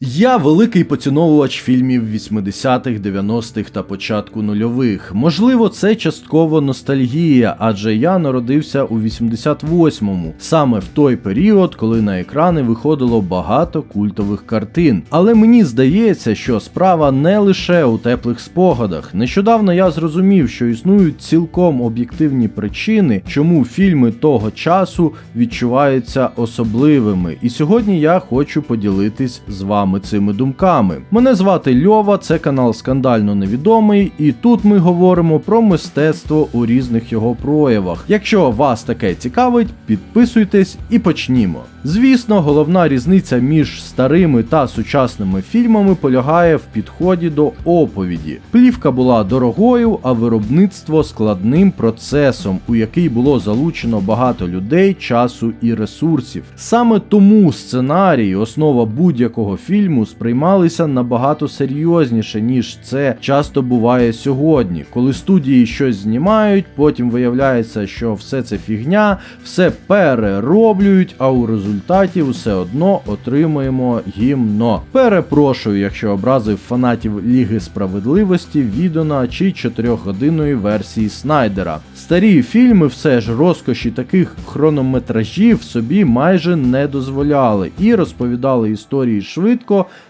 Я великий поціновувач фільмів 80-х, 90-х та початку нульових. Можливо, це частково ностальгія, адже я народився у 88-му, саме в той період, коли на екрани виходило багато культових картин. Але мені здається, що справа не лише у теплих спогадах. Нещодавно я зрозумів, що існують цілком об'єктивні причини, чому фільми того часу відчуваються особливими. І сьогодні я хочу поділитись з вами цими думками. Мене звати Льова, це канал Скандально Невідомий, і тут ми говоримо про мистецтво у різних його проявах. Якщо вас таке цікавить, підписуйтесь і почнімо. Звісно, головна різниця між старими та сучасними фільмами полягає в підході до оповіді. Плівка була дорогою, а виробництво складним процесом, у який було залучено багато людей, часу і ресурсів. Саме тому сценарій, основа будь-якого фільму, сприймалися набагато серйозніше, ніж це часто буває сьогодні, коли студії щось знімають, потім виявляється, що все це фігня, все перероблюють, а у результаті все одно отримуємо гімно. Перепрошую, якщо образив фанатів Ліги справедливості, Відона чи 4-годинної версії Снайдера. Старі фільми все ж розкоші таких хронометражів собі майже не дозволяли і розповідали історії швидко.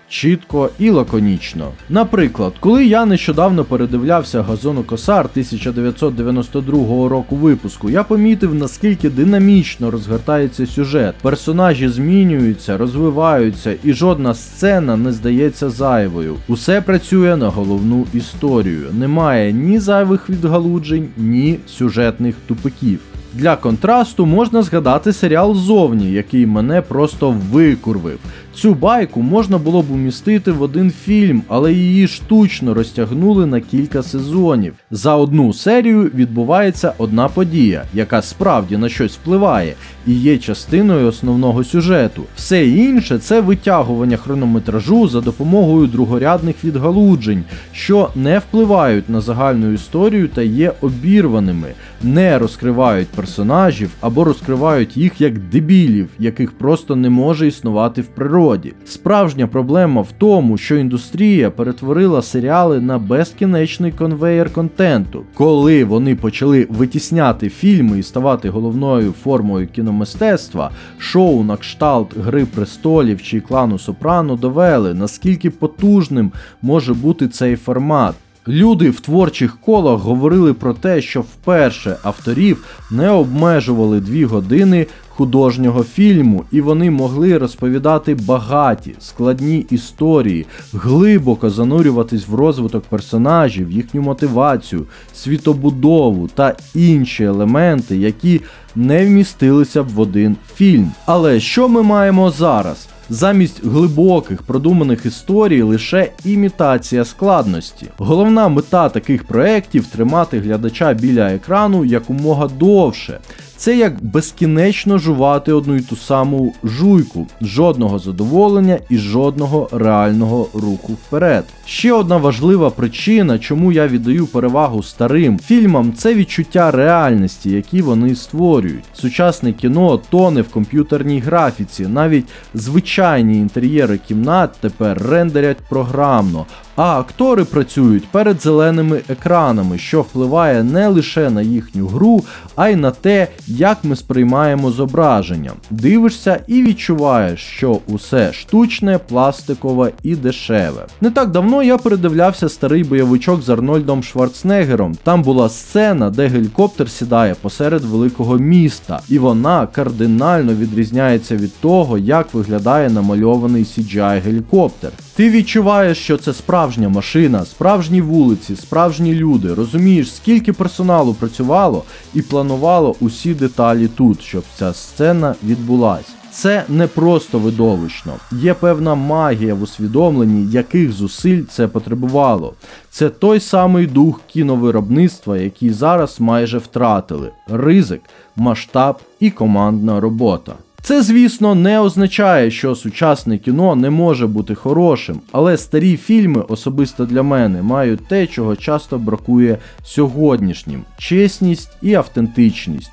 Чітко і лаконічно. Наприклад, коли я нещодавно передивлявся газонокосар 1992 року випуску, я помітив, наскільки динамічно розгортається сюжет. Персонажі змінюються, розвиваються, і жодна сцена не здається зайвою. Усе працює на головну історію. Немає ні зайвих відгалуджень, ні сюжетних тупиків. Для контрасту можна згадати серіал Зовні, який мене просто викурвив. Цю байку можна було б умістити в один фільм, але її штучно розтягнули на кілька сезонів. За одну серію відбувається одна подія, яка справді на щось впливає, і є частиною основного сюжету. Все інше це витягування хронометражу за допомогою другорядних відгалуджень, що не впливають на загальну історію та є обірваними, не розкривають персонажів або розкривають їх як дебілів, яких просто не може існувати в природі. Справжня проблема в тому, що індустрія перетворила серіали на безкінечний конвейер контенту. Коли вони почали витісняти фільми і ставати головною формою кіномистецтва, шоу на кшталт Гри престолів чи клану Сопрано довели, наскільки потужним може бути цей формат. Люди в творчих колах говорили про те, що вперше авторів не обмежували дві години художнього фільму, і вони могли розповідати багаті, складні історії, глибоко занурюватись в розвиток персонажів, їхню мотивацію, світобудову та інші елементи, які не вмістилися в один фільм. Але що ми маємо зараз? Замість глибоких продуманих історій лише імітація складності. Головна мета таких проєктів тримати глядача біля екрану якомога довше. Це як безкінечно жувати одну й ту саму жуйку, жодного задоволення і жодного реального руху вперед. Ще одна важлива причина, чому я віддаю перевагу старим фільмам, це відчуття реальності, які вони створюють. Сучасне кіно тоне в комп'ютерній графіці, навіть звичайні інтер'єри кімнат тепер рендерять програмно, а актори працюють перед зеленими екранами, що впливає не лише на їхню гру, а й на те, як ми сприймаємо зображення. Дивишся і відчуваєш, що усе штучне, пластикове і дешеве. Не так давно я передивлявся старий бойовичок з Арнольдом Шварценеггером. Там була сцена, де гелікоптер сідає посеред великого міста, і вона кардинально відрізняється від того, як виглядає намальований CGI гелікоптер. Ти відчуваєш, що це справжня машина, справжні вулиці, справжні люди. Розумієш, скільки персоналу працювало і планувало усі деталі тут, щоб ця сцена відбулась. Це не просто видовищно, є певна магія в усвідомленні, яких зусиль це потребувало. Це той самий дух кіновиробництва, який зараз майже втратили: ризик, масштаб і командна робота. Це, звісно, не означає, що сучасне кіно не може бути хорошим, але старі фільми, особисто для мене, мають те, чого часто бракує сьогоднішнім чесність і автентичність.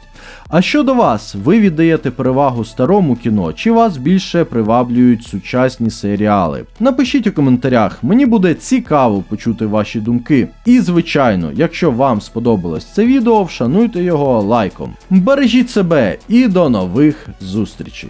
А щодо вас, ви віддаєте перевагу старому кіно, чи вас більше приваблюють сучасні серіали? Напишіть у коментарях, мені буде цікаво почути ваші думки. І звичайно, якщо вам сподобалось це відео, вшануйте його лайком. Бережіть себе і до нових зустрічей!